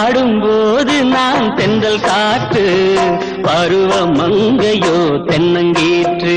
பாடும்போது நான் தென்றல் காற்று பருவ மங்கையோ தென்னங்கீற்று.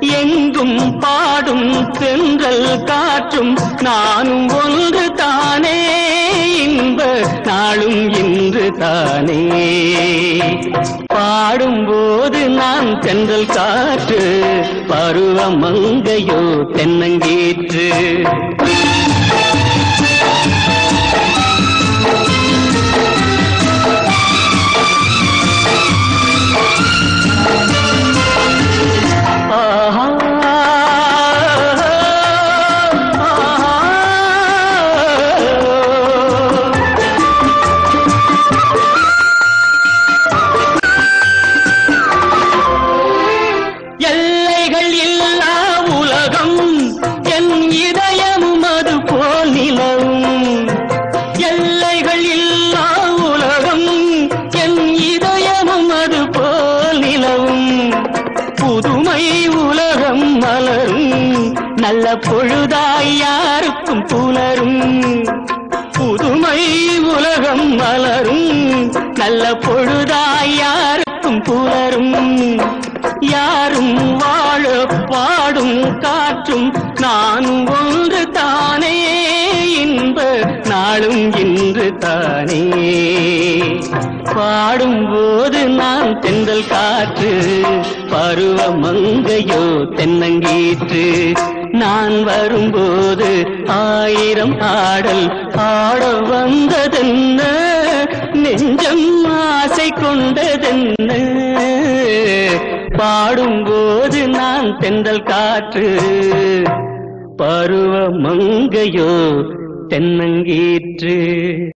எங்கும் பாடும் தென்றல் காற்றும் நானும் ஒன்று தானே இன்ப நாளும் இன்று தானே பாடும்போது நான் தென்றல் காற்று பருவ மங்கையோ தென்னங்கீற்று. எல்லைகள் எல்லா உலகம் என் இதயமும் அது போல் நிலவும். எல்லைகள் எல்லா உலகம் என் இதயமும் அது போல் நிலவும். புதுமை உலகம் மலரும் நல்ல பொழுதாய் யாருக்கும் புலரும். புதுமை உலகம் மலரும் நல்ல பொழுதாய் யாருக்கும் புலரும். யாரும் வா காற்றும் நானும் ஒன்று தானே இன்ப நாளும் இன்று தானே. பாடும்போது நான் தென்றல் காற்று பருவ மங்கையோ தென்னங்கீற்று. நான் வரும்போது ஆயிரம் ஆடல் ஆட வந்ததென்ன நெஞ்சம் ஆசை கொண்டதென்ன. பாடும்போது நான் தென்றல் காற்று பருவ மங்கையோ தென்னங்கீற்று.